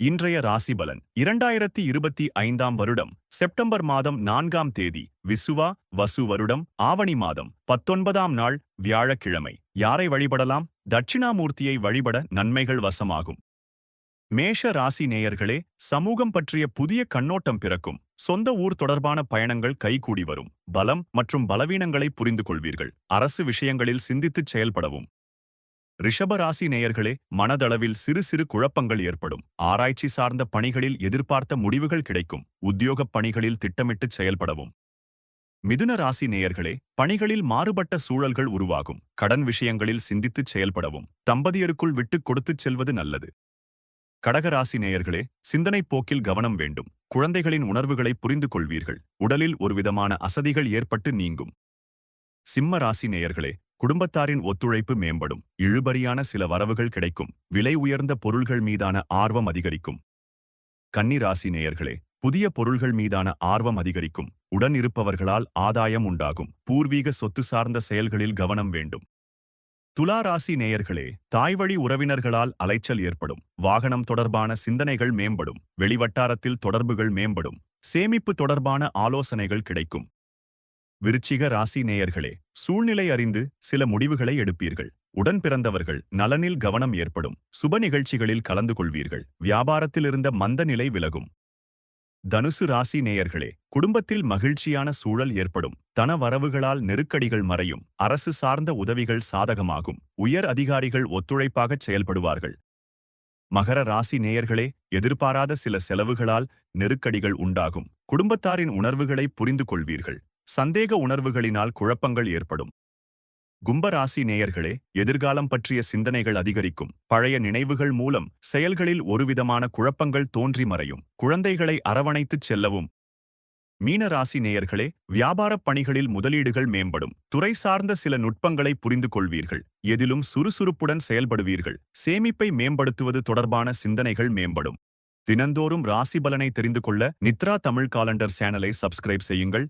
இன்றைய ராசிபலன். இரண்டாயிரத்தி இருபத்தி ஐந்தாம் வருடம் செப்டம்பர் மாதம் நான்காம் தேதி விசுவா வசு வருடம் ஆவணி மாதம் பத்தொன்பதாம் நாள் வியாழக்கிழமை. யாரை வழிபடலாம்? தட்சிணாமூர்த்தியை வழிபட நன்மைகள் வசமாகும். மேஷ ராசி நேயர்களே சமூகம் பற்றிய புதிய கண்ணோட்டம் பிறக்கும். சொந்த ஊர் தொடர்பான பயணங்கள் கைகூடி வரும். பலம் மற்றும் பலவீனங்களை புரிந்து கொள்வீர்கள் அரசு விஷயங்களில் சிந்தித்துச் செயல்படவும். ரிஷபராசி நேயர்களே மனதளவில் சிறு சிறு குழப்பங்கள் ஏற்படும். ஆராய்ச்சி சார்ந்த பணிகளில் எதிர்பார்த்த முடிவுகள் கிடைக்கும். உத்தியோகப் பணிகளில் திட்டமிட்டு செயல்படவும். மிதுன ராசி நேயர்களே பணிகளில் மாறுபட்ட சூழல்கள் உருவாகும். கடன் விஷயங்களில் சிந்தித்துச் செயல்படவும். தம்பதியருக்குள் விட்டுக் கொடுத்துச் செல்வது நல்லது. கடகராசி நேயர்களே சிந்தனை போக்கில் கவனம் வேண்டும். குழந்தைகளின் உணர்வுகளை புரிந்து கொள்வீர்கள். உடலில் ஒருவிதமான அசதிகள் ஏற்பட்டு நீங்கும். சிம்ம ராசி நேயர்களே குடும்பத்தாரின் ஒத்துழைப்பு மேம்படும். இழுபறியான சில வரவுகள் கிடைக்கும். விலை உயர்ந்த பொருள்கள் மீதான ஆர்வம் அதிகரிக்கும். கன்னி ராசி நேயர்களே புதிய பொருள்கள் மீதான ஆர்வம் அதிகரிக்கும். உடன் இருப்பவர்களால் ஆதாயம் உண்டாகும். பூர்வீக சொத்து சார்ந்த செயல்களில் கவனம் வேண்டும். துலா ராசி நேயர்களே தாய்வழி உறவினர்களால் அலைச்சல் ஏற்படும். வாகனம் தொடர்பான சிந்தனைகள் மேம்படும். வெளிவட்டாரத்தில் தொடர்புகள் மேம்படும். சேமிப்பு தொடர்பான ஆலோசனைகள் கிடைக்கும். விருச்சிக ராசி நேயர்களே சூழ்நிலை அறிந்து சில முடிவுகளை எடுப்பீர்கள். உடன் பிறந்தவர்கள் நலனில் கவனம் ஏற்படும். சுப நிகழ்ச்சிகளில் கலந்து கொள்வீர்கள். வியாபாரத்தில் இருந்த மந்த நிலை விலகும். தனுசு ராசி நேயர்களே குடும்பத்தில் மகிழ்ச்சியான சூழல் ஏற்படும். தன வரவுகளால் நெருக்கடிகள் மறையும். அரசு சார்ந்த உதவிகள் சாதகமாகும். உயர் அதிகாரிகள் ஒத்துழைப்பாகச் செயல்படுவார்கள். மகர ராசி நேயர்களே எதிர்பாராத சில செலவுகளால் நெருக்கடிகள் உண்டாகும். குடும்பத்தாரின் உணர்வுகளை புரிந்து கொள்வீர்கள் சந்தேக உணர்வுகளினால் குழப்பங்கள் ஏற்படும். கும்பராசி நேயர்களே எதிர்காலம் பற்றிய சிந்தனைகள் அதிகரிக்கும். பழைய நினைவுகள் மூலம் செயல்களில் ஒருவிதமான குழப்பங்கள் தோன்றி மறையும். குழந்தைகளை அரவணைத்துச் செல்லவும். மீனராசி நேயர்களே வியாபாரப் பணிகளில் முதலீடுகள் மேம்படும். துறை சார்ந்த சில நுட்பங்களை புரிந்து கொள்வீர்கள் எதிலும் சுறுசுறுப்புடன் செயல்படுவீர்கள். சேமிப்பை மேம்படுத்துவது தொடர்பான சிந்தனைகள் மேம்படும். தினந்தோறும் ராசி பலனை தெரிந்து கொள்ள நித்ரா தமிழ் காலண்டர் சேனலை சப்ஸ்கிரைப் செய்யுங்கள்.